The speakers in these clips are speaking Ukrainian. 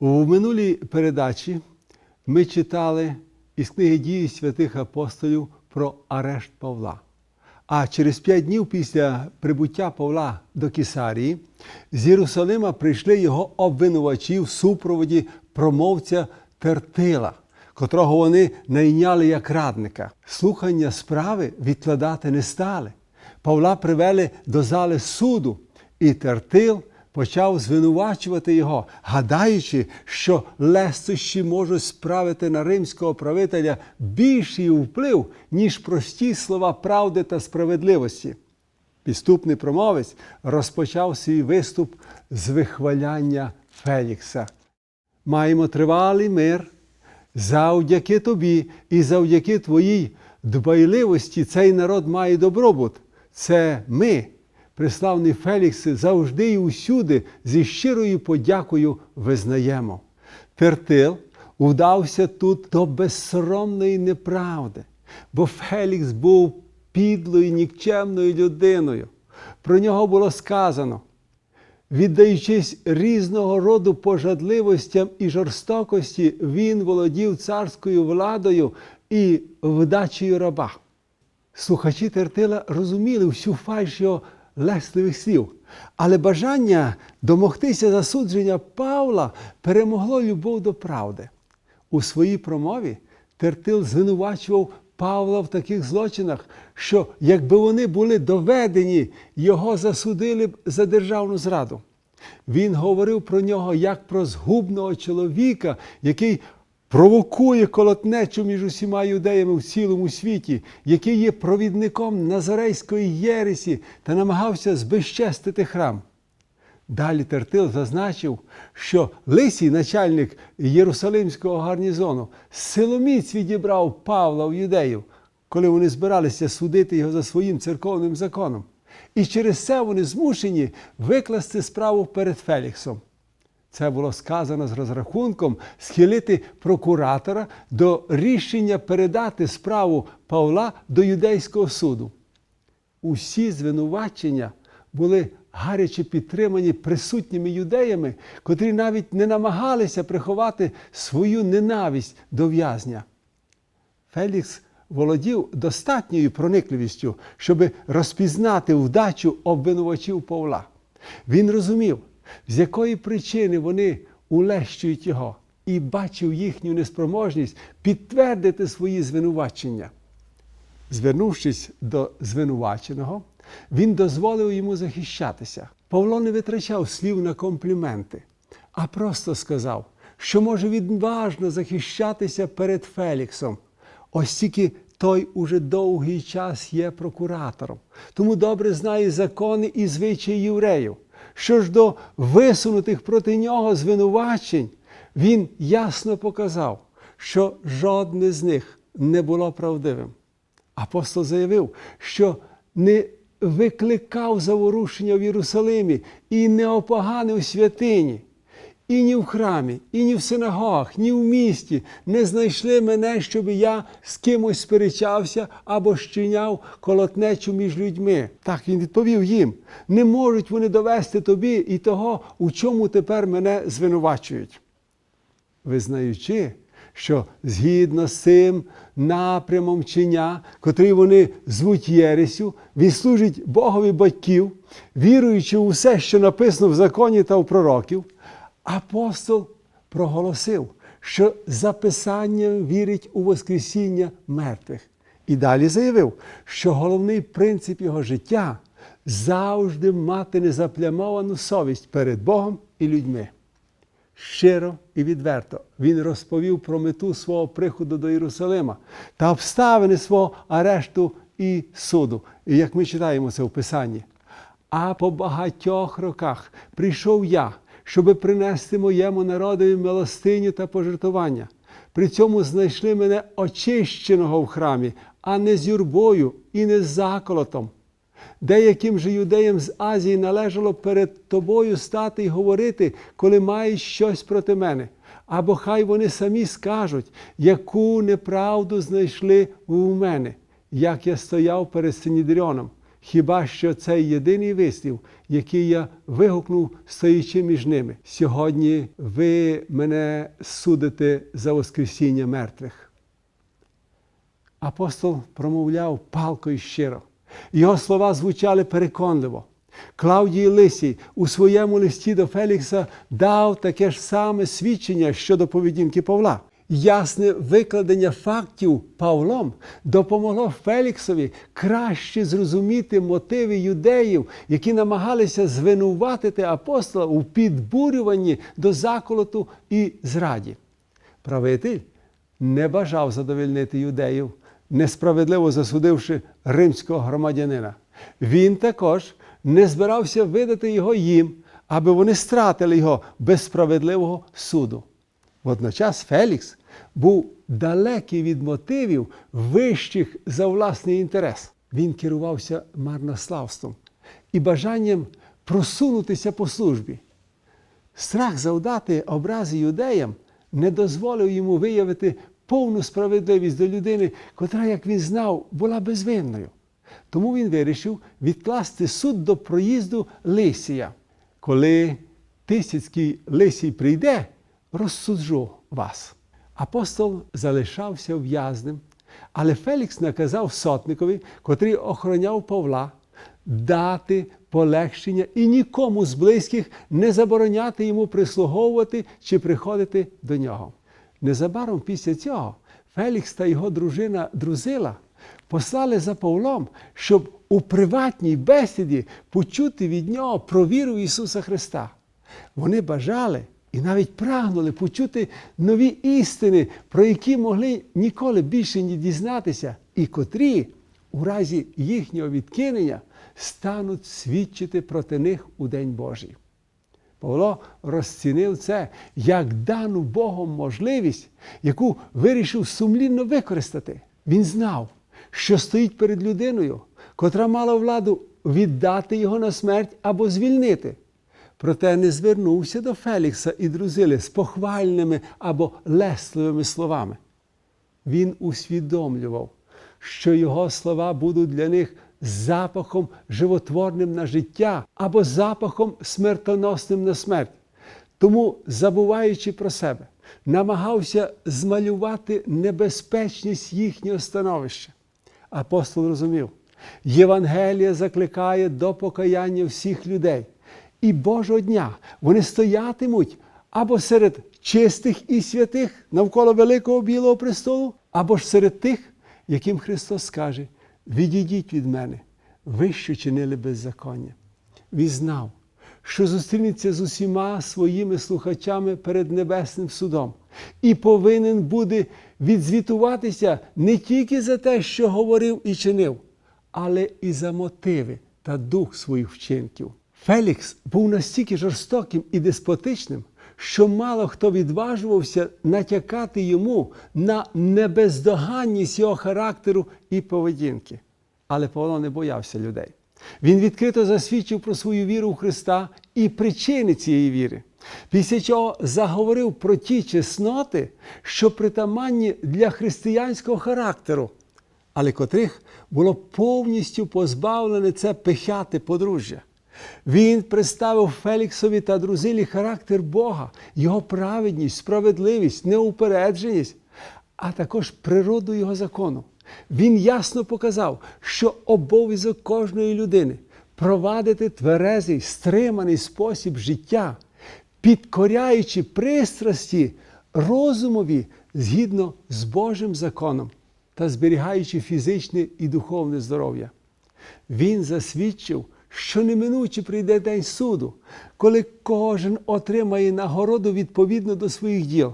У минулій передачі ми читали із книги дії святих апостолів про арешт Павла. А через п'ять днів після прибуття Павла до Кесарії з Єрусалима прийшли його обвинувачі в супроводі промовця Тертила, котрого вони найняли як радника. Слухання справи відкладати не стали. Павла привели до зали суду, і Тертил почав звинувачувати його, гадаючи, що лестощі можуть справити на римського правителя більший вплив, ніж прості слова правди та справедливості. Підступний промовець розпочав свій виступ з вихваляння Фелікса. Маємо тривалий мир. Завдяки тобі і завдяки твоїй дбайливості цей народ має добробут. Це ми, приславний Фелікс, завжди і усюди зі щирою подякою визнаємо. Тертил вдався тут до безсоромної неправди, бо Фелікс був підлою, нікчемною людиною. Про нього було сказано. Віддаючись різного роду пожадливостям і жорстокості, він володів царською владою і вдачею раба. Слухачі Тертила розуміли всю фальш його лесливих слів, але бажання домогтися засудження Павла перемогло любов до правди. У своїй промові Тертил звинувачував Павла в таких злочинах, що якби вони були доведені, його засудили б за державну зраду. Він говорив про нього як про згубного чоловіка, який провокує колотнечу між усіма юдеями в цілому світі, який є провідником Назарейської єресі та намагався збезчестити храм. Далі Тертил зазначив, що Лисій, начальник Єрусалимського гарнізону, силоміць відібрав Павла в юдеїв, коли вони збиралися судити його за своїм церковним законом. І через це вони змушені викласти справу перед Феліксом. Це було сказано з розрахунком схилити прокуратора до рішення передати справу Павла до юдейського суду. Усі звинувачення були гаряче підтримані присутніми юдеями, котрі навіть не намагалися приховати свою ненависть до в'язня. Фелікс володів достатньою проникливістю, щоб розпізнати вдачу обвинувачів Павла. Він розумів, з якої причини вони улещують його, і бачив їхню неспроможність підтвердити свої звинувачення. Звернувшись до звинуваченого, він дозволив йому захищатися. Павло не витрачав слів на компліменти, а просто сказав, що може відважно захищатися перед Феліксом, оскільки той уже довгий час є прокуратором, тому добре знає закони і звичаї євреїв. Що ж до висунутих проти нього звинувачень, він ясно показав, що жодне з них не було правдивим. Апостол заявив, що не викликав заворушення в Єрусалимі і не опоганив святині. І ні в храмі, і ні в синагогах, ні в місті не знайшли мене, щоб я з кимось сперечався або щиняв колотнечу між людьми. Так він відповів їм: не можуть вони довести тобі і того, у чому тепер мене звинувачують. Визнаючи, що згідно з цим напрямом чиня, котрий вони звуть Єресю, він служить Богові батьків, віруючи у все, що написано в законі та в пророків, апостол проголосив, що за Писанням вірить у Воскресіння мертвих. І далі заявив, що головний принцип його життя завжди мати незаплямовану совість перед Богом і людьми. Щиро і відверто він розповів про мету свого приходу до Єрусалима та обставини свого арешту і суду. Як ми читаємо це в Писанні. А по багатьох роках прийшов я, щоби принести моєму народові милостиню та пожертвування. При цьому знайшли мене очищеного в храмі, а не з юрбою і не з заколотом. Деяким же юдеям з Азії належало перед тобою стати і говорити, коли маєш щось проти мене. Або хай вони самі скажуть, яку неправду знайшли у мене, як я стояв перед Синідріоном. Хіба що цей єдиний вислів, який я вигукнув, стоячи між ними. Сьогодні ви мене судите за Воскресіння мертвих. Апостол промовляв палко і щиро. Його слова звучали переконливо. Клавдій Лисій у своєму листі до Фелікса дав таке ж саме свідчення щодо поведінки Павла. Ясне викладення фактів Павлом допомогло Феліксові краще зрозуміти мотиви юдеїв, які намагалися звинуватити апостола у підбурюванні до заколоту і зраді. Правитель не бажав задовольнити юдеїв, несправедливо засудивши римського громадянина. Він також не збирався видати його їм, аби вони стратили його без справедливого суду. Водночас Фелікс був далекий від мотивів вищих за власний інтерес. Він керувався марнославством і бажанням просунутися по службі. Страх завдати образи юдеям не дозволив йому виявити повну справедливість до людини, котра, як він знав, була безвинною. Тому він вирішив відкласти суд до проїзду Лисія. Коли Тисяцький Лисій прийде, розсуджу вас. Апостол залишався в'язнем, але Фелікс наказав сотникові, котрий охороняв Павла, дати полегшення і нікому з близьких не забороняти йому прислуговувати чи приходити до нього. Незабаром після цього Фелікс та його дружина Друзила послали за Павлом, щоб у приватній бесіді почути від нього про віру Ісуса Христа. Вони бажали і навіть прагнули почути нові істини, про які могли ніколи більше не дізнатися, і котрі у разі їхнього відкинення стануть свідчити проти них у День Божий. Павло розцінив це як дану Богом можливість, яку вирішив сумлінно використати. Він знав, що стоїть перед людиною, котра мала владу віддати його на смерть або звільнити. Проте не звернувся до Фелікса і друзили з похвальними або лесливими словами. Він усвідомлював, що його слова будуть для них запахом животворним на життя або запахом смертоносним на смерть. Тому, забуваючи про себе, намагався змалювати небезпечність їхнього становища. Апостол розумів, Євангелія закликає до покаяння всіх людей. І Божого дня вони стоятимуть або серед чистих і святих навколо великого білого престолу, або ж серед тих, яким Христос скаже: відійдіть від мене, ви, що чинили беззаконня. Він знав, що зустрінеться з усіма своїми слухачами перед Небесним судом і повинен буде відзвітуватися не тільки за те, що говорив і чинив, але і за мотиви та дух своїх вчинків. Фелікс був настільки жорстоким і деспотичним, що мало хто відважувався натякати йому на небездоганність його характеру і поведінки. Але Павло не боявся людей. Він відкрито засвідчив про свою віру в Христа і причини цієї віри. Після чого заговорив про ті чесноти, що притаманні для християнського характеру, але котрих було повністю позбавлене це пихяте подружжя. Він представив Феліксові та друзилі характер Бога, його праведність, справедливість, неупередженість, а також природу його закону. Він ясно показав, що обов'язок кожної людини провадити тверезий, стриманий спосіб життя, підкоряючи пристрасті розумові згідно з Божим законом та зберігаючи фізичне і духовне здоров'я. Він засвідчив, що неминуче прийде день суду, коли кожен отримає нагороду відповідно до своїх діл.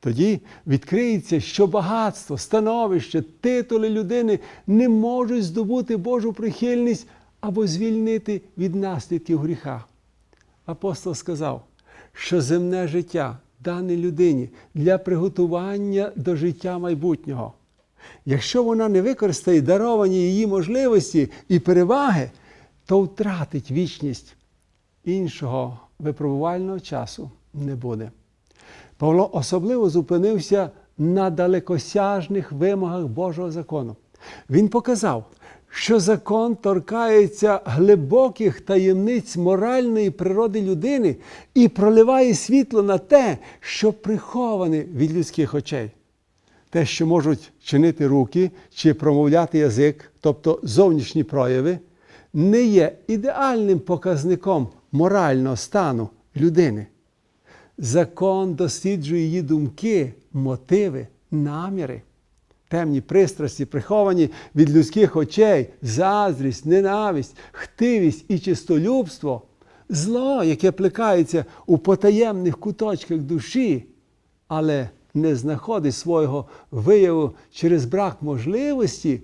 Тоді відкриється, що багатство, становище, титули людини не можуть здобути Божу прихильність або звільнити від наслідків гріха. Апостол сказав, що земне життя дане людині для приготування до життя майбутнього. Якщо вона не використає даровані її можливості і переваги, то втратить вічність. Іншого випробувального часу не буде. Павло особливо зупинився на далекосяжних вимогах Божого закону. Він показав, що закон торкається глибоких таємниць моральної природи людини і проливає світло на те, що приховане від людських очей. Те, що можуть чинити руки чи промовляти язик, тобто зовнішні прояви, не є ідеальним показником морального стану людини. Закон досліджує її думки, мотиви, наміри. Темні пристрасті, приховані від людських очей, заздрість, ненависть, хтивість і чистолюбство, зло, яке плекається у потаємних куточках душі, але не знаходить свого вияву через брак можливості,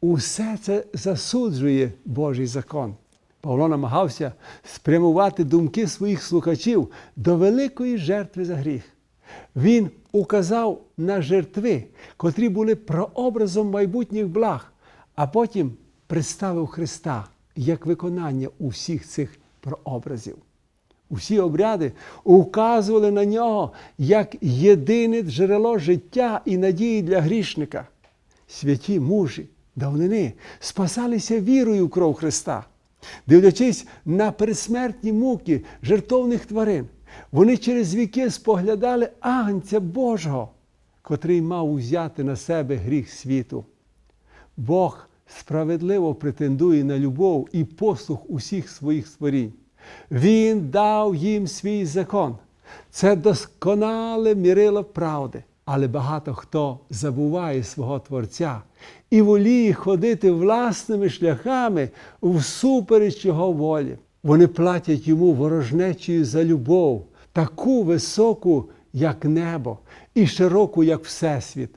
усе це засуджує Божий закон. Павло намагався спрямувати думки своїх слухачів до великої жертви за гріх. Він указав на жертви, котрі були прообразом майбутніх благ, а потім представив Христа як виконання усіх цих прообразів. Усі обряди указували на нього як єдине джерело життя і надії для грішника. Святі мужі, давнини спасалися вірою в кров Христа. Дивлячись на пересмертні муки жертовних тварин, вони через віки споглядали агнця Божого, котрий мав узяти на себе гріх світу. Бог справедливо претендує на любов і послух усіх своїх створінь. Він дав їм свій закон. Це досконале мірило правди. Але багато хто забуває свого Творця і воліє ходити власними шляхами всупереч його волі. Вони платять йому ворожнечою за любов, таку високу, як небо, і широку, як Всесвіт.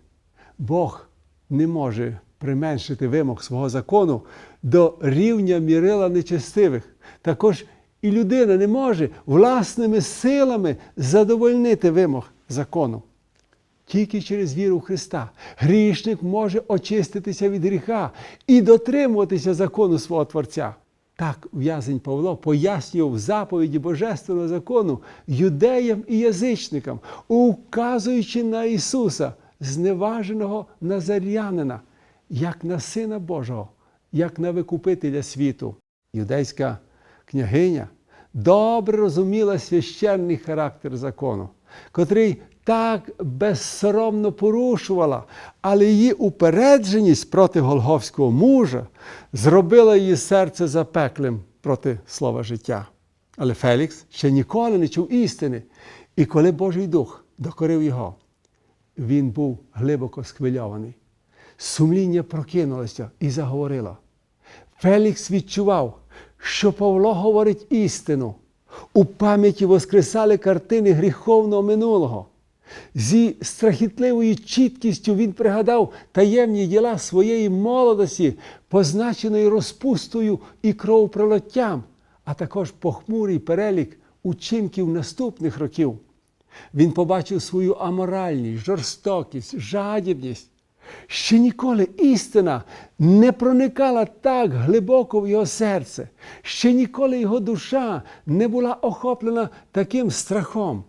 Бог не може применшити вимог свого закону до рівня мірила нечестивих. Також і людина не може власними силами задовольнити вимог закону. Тільки через віру Христа грішник може очиститися від гріха і дотримуватися закону свого Творця. Так в'язень Павло пояснював заповіді Божественного закону юдеям і язичникам, указуючи на Ісуса, зневаженого назарянина, як на Сина Божого, як на викупителя світу. Юдейська княгиня добре розуміла священний характер закону, котрий так безсоромно порушувала, але її упередженість проти голговського мужа зробила її серце запеклим проти слова життя. Але Фелікс ще ніколи не чув істини. І коли Божий Дух докорив його, він був глибоко схвильований. Сумління прокинулося і заговорило. Фелікс відчував, що Павло говорить істину. У пам'яті воскресали картини гріховного минулого. Зі страхітливою чіткістю він пригадав таємні діла своєї молодості, позначеної розпустою і кровопролиттям, а також похмурий перелік учинків наступних років. Він побачив свою аморальність, жорстокість, жадібність. Ще ніколи істина не проникала так глибоко в його серце, ще ніколи його душа не була охоплена таким страхом.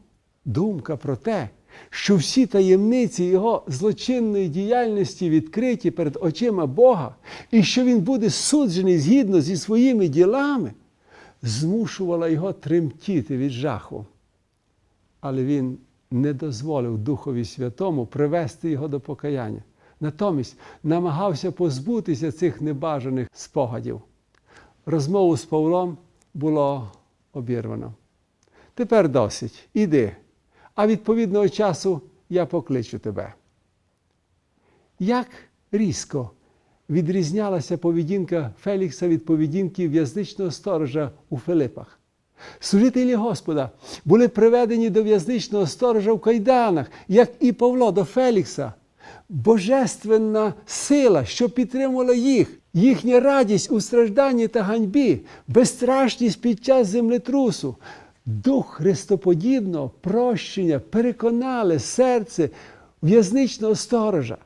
Думка про те, що всі таємниці його злочинної діяльності відкриті перед очима Бога, і що він буде суджений згідно зі своїми ділами, змушувала його тремтіти від жаху. Але він не дозволив Духові Святому привести його до покаяння. Натомість намагався позбутися цих небажаних спогадів. Розмову з Павлом було обірвано. Тепер досить, іди, а відповідного часу я покличу тебе. Як різко відрізнялася поведінка Фелікса від поведінки в'язничного сторожа у Филипах? Служителі Господа були приведені до в'язничного сторожа в кайданах, як і Павло до Фелікса. Божественна сила, що підтримувала їх, їхня радість у стражданні та ганьбі, безстрашність під час землетрусу, дух христоподібного прощення переконали серце в'язничного сторожа.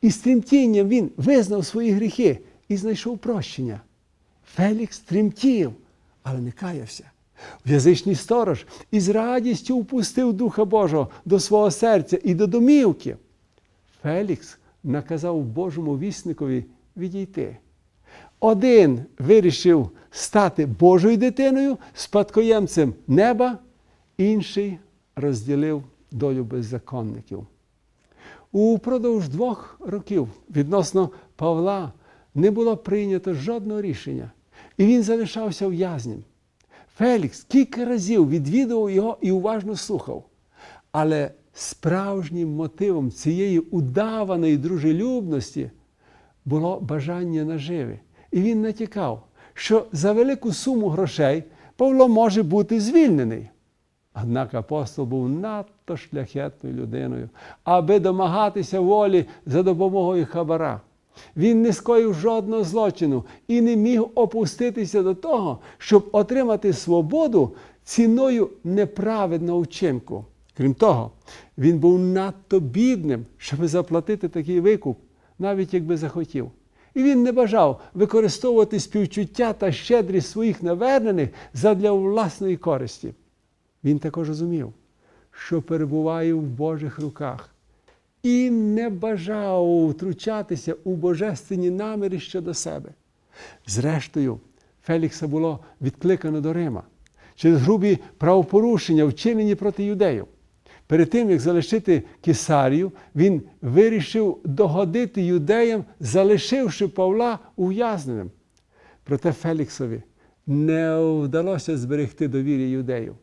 І з тремтінням він визнав свої гріхи і знайшов прощення. Фелікс тремтів, але не каявся. В'язичний сторож із радістю впустив Духа Божого до свого серця і до домівки. Фелікс наказав Божому вісникові відійти. Один вирішив стати Божою дитиною, спадкоємцем неба, інший розділив долю беззаконників. Упродовж двох років відносно Павла не було прийнято жодного рішення, і він залишався в'язнем. Фелікс кілька разів відвідував його і уважно слухав. Але справжнім мотивом цієї удаваної дружелюбності було бажання наживи. І він натякав, що за велику суму грошей Павло може бути звільнений. Однак апостол був надто шляхетною людиною, аби домагатися волі за допомогою хабара. Він не скоїв жодного злочину і не міг опуститися до того, щоб отримати свободу ціною неправедного вчинку. Крім того, він був надто бідним, щоб заплатити такий викуп, навіть якби захотів. І він не бажав використовувати співчуття та щедрість своїх навернених задля власної користі. Він також розумів, що перебуває в Божих руках і не бажав втручатися у божественні наміри щодо себе. Зрештою, Фелікса було відкликано до Рима через грубі правопорушення, вчинені проти юдеїв. Перед тим, як залишити Кесарію, він вирішив догодити юдеям, залишивши Павла ув'язненим. Проте Феліксові не вдалося зберегти довір'я юдеїв.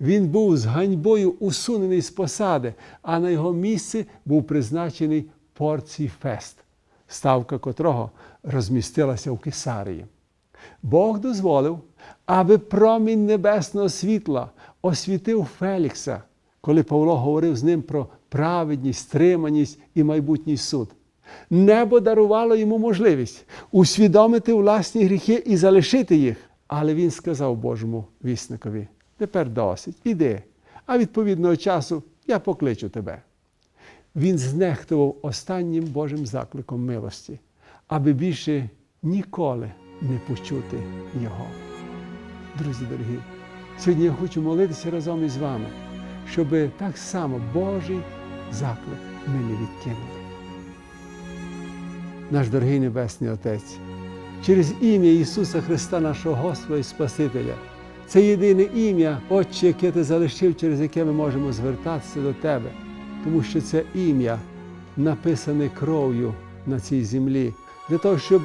Він був з ганьбою усунений з посади, а на його місце був призначений Порцій Фест, ставка котрого розмістилася в Кесарії. Бог дозволив, аби промінь небесного світла освітив Фелікса, коли Павло говорив з ним про праведність, стриманість і майбутній суд. Небо дарувало йому можливість усвідомити власні гріхи і залишити їх. Але він сказав Божому вісникові: тепер досить, іди, а відповідного часу я покличу тебе. Він знехтував останнім Божим закликом милості, аби більше ніколи не почути Його. Друзі дорогі, сьогодні я хочу молитися разом із вами, щоб так само Божий заклик ми не відкинули. Наш дорогий Небесний Отець, через ім'я Ісуса Христа, нашого Господа і Спасителя, це єдине ім'я, Отче, яке ти залишив, через яке ми можемо звертатися до Тебе, тому що це ім'я написане кров'ю на цій землі, для того, щоб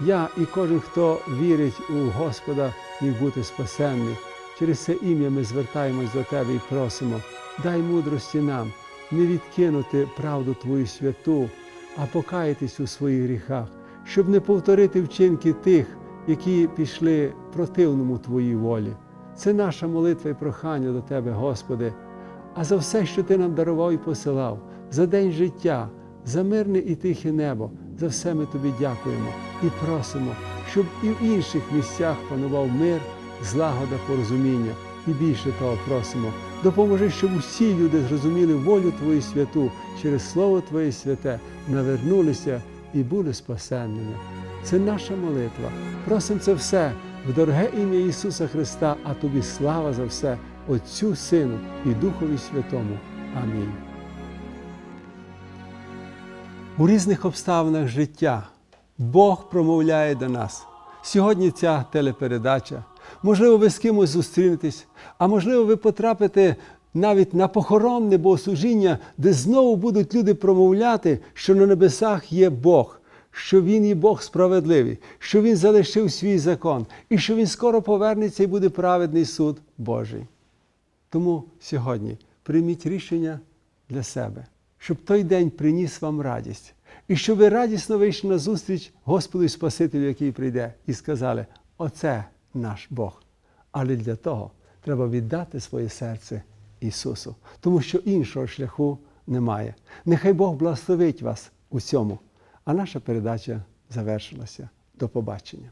я і кожен, хто вірить у Господа, міг бути спасенний. Через це ім'я ми звертаємось до Тебе і просимо, дай мудрості нам не відкинути правду Твою святу, а покаятись у своїх гріхах, щоб не повторити вчинки тих, які пішли противному Твоїй волі. Це наша молитва і прохання до Тебе, Господи, а за все, що Ти нам дарував і посилав, за день життя, за мирне і тихе небо, за все ми Тобі дякуємо і просимо, щоб і в інших місцях панував мир, злагода, порозуміння. І більше того просимо, допоможи, щоб усі люди зрозуміли волю Твою святу через Слово Твоє святе, навернулися і були спасенними. Це наша молитва. Просимо це все в дороге ім'я Ісуса Христа, а тобі слава за все, Отцю, Сину і Духові Святому. Амінь. У різних обставинах життя Бог промовляє до нас. Сьогодні ця телепередача. Можливо, ви з кимось зустрінетесь, а можливо, ви потрапите навіть на похоронне богослужіння, де знову будуть люди промовляти, що на небесах є Бог, що Він є Бог справедливий, що Він залишив свій закон і що Він скоро повернеться і буде праведний суд Божий. Тому сьогодні прийміть рішення для себе, щоб той день приніс вам радість, і щоб ви радісно вийшли на зустріч Господу і Спасителю, який прийде, і сказали: Оце наш Бог. Але для того треба віддати своє серце Ісусу, тому що іншого шляху немає. Нехай Бог благословить вас у цьому. А наша передача завершилася. До побачення.